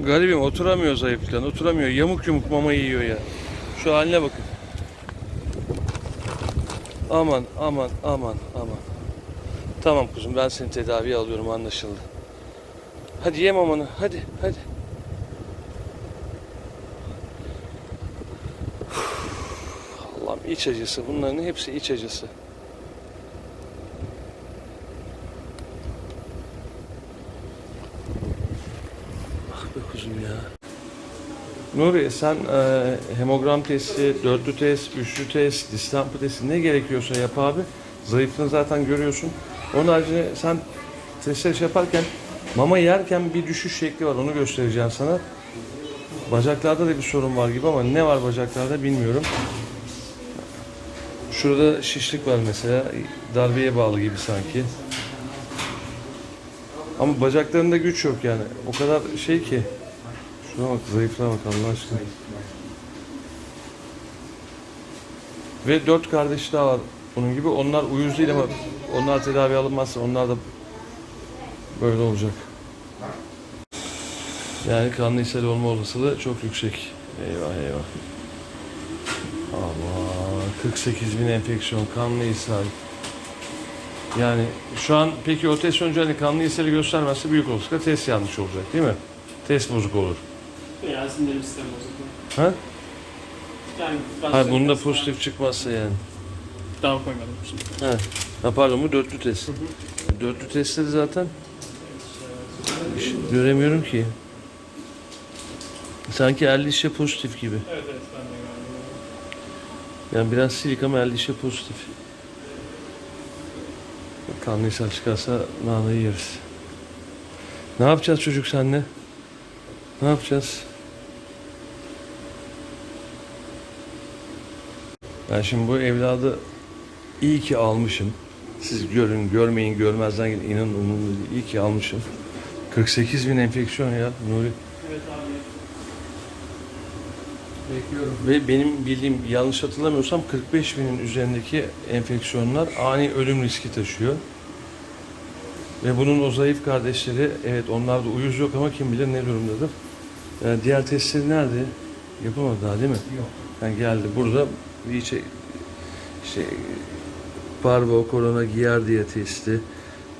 Garibim oturamıyor zayıf falan. Oturamıyor. Yamuk yumuk mama yiyor ya. Şu haline bakın. Aman aman aman aman. Tamam kuzum ben seni tedaviye alıyorum anlaşıldı. Hadi ye mamanı. Hadi hadi. Allah'ım iç acısı. Bunların hepsi iç acısı. Ya. Nuri sen e, hemogram testi, dörtlü test, üçlü test, distampı testi ne gerekiyorsa yap abi. Zayıflığını zaten görüyorsun. Onun haricinde sen testleri şey yaparken mama yerken bir düşüş şekli var onu göstereceğim sana. Bacaklarda da bir sorun var gibi ama ne var bacaklarda bilmiyorum. Şurada şişlik var mesela. Darbeye bağlı gibi sanki. Ama bacaklarında güç yok yani. O kadar şey ki. Şuna bak zayıflığa bak Allah aşkına. Ve dört kardeş daha var bunun gibi. Onlar uyuz değil ama onlar tedavi alınmazsa onlar da böyle olacak. Yani kanlı ishal olma olasılığı çok yüksek. Eyvah eyvah. Allah 48 bin enfeksiyon kanlı ishal. Yani şu an peki o test sonucu hani kanlı ishali göstermezse büyük olasılıkla test yanlış olacak değil mi? Test bozuk olur. Veya sindirim sistemi bozukluğu. Ha? Yani Hayır bunda pozitif çıkmazsa yani. Daha koymadım şimdi. Ha. ha pardon bu dörtlü test. Dörtlü testleri zaten hiç göremiyorum ki. Sanki erdişe pozitif gibi. Evet evet ben de gördüm. Yani biraz silik ama erdişe pozitif. Kanlı ishal çıkarsa nanayı yeriz. Ne yapacağız çocuk senle? Ne yapacağız? Ben şimdi bu evladı iyi ki almışım. Siz görün, görmeyin, görmezden gelin. İnanın umurumda değil. İyi ki almışım. 48 bin enfeksiyon ya Nuri. Evet abi. Bekliyorum. Ve benim bildiğim yanlış hatırlamıyorsam 45 binin üzerindeki enfeksiyonlar ani ölüm riski taşıyor. Ve bunun o zayıf kardeşleri evet onlarda uyuz yok ama kim bilir ne durumdadır. Yani diğer testleri nerede? Yapamadı daha değil mi? Yok. Yani geldi burada bir şey, şey parvo korona giyer testi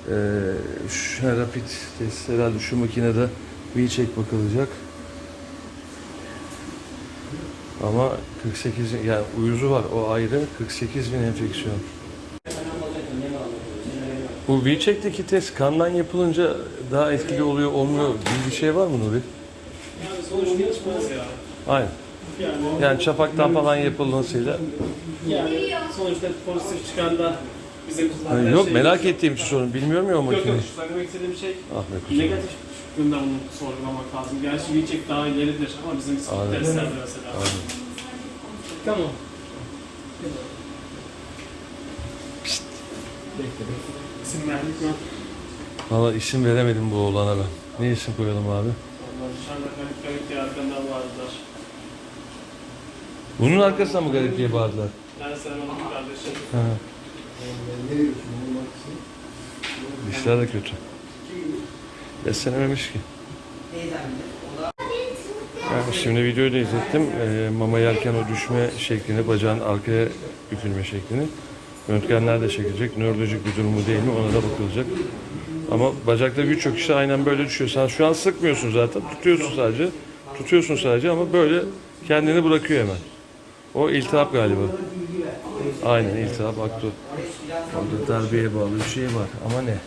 ee, şu rapid test herhalde şu makinede bir çek bakılacak. Ama 48 yani uyuzu var o ayrı 48 bin enfeksiyon. Bu V-Check'teki test kandan yapılınca daha etkili oluyor olmuyor gibi bir şey var mı Nuri? Yani sonuç geçmez ya. Aynen. Yani, çapaktan falan yapılmasıyla. yani sonuçta pozitif çıkan da Hani her yok şey- merak ettiğim için sorun. Bilmiyorum ya o Yok makineyi. yok söylemek istediğim şey Ah kuzum. negatif çıktığında bunu sorgulamak lazım. Gerçi yiyecek daha ileridir ama bizim Aynen. testlerde mesela. Aynen. Tamam. İsim verdik mi? Valla isim veremedim bu oğlana ben. Ne isim koyalım abi? Onlar dışarıda garip garip diye arkandan vardılar. Bunun arkasına mı garip diye bağırdılar? Ben Selman'ın kardeşi. Ha. Dişler de kötü. Beslenememiş ki. Yani şimdi videoyu da izlettim. Ee, mama yerken o düşme şeklini, bacağın arkaya bükülme şeklini. Röntgenler de çekilecek. Nörolojik bir durumu değil mi ona da bakılacak. Ama bacakta birçok kişi aynen böyle düşüyor. Sen şu an sıkmıyorsun zaten. Tutuyorsun sadece. Tutuyorsun sadece ama böyle kendini bırakıyor hemen. O iltihap galiba. Aynen iltihap aktı. Orada darbeye bağlı bir şey var ama ne?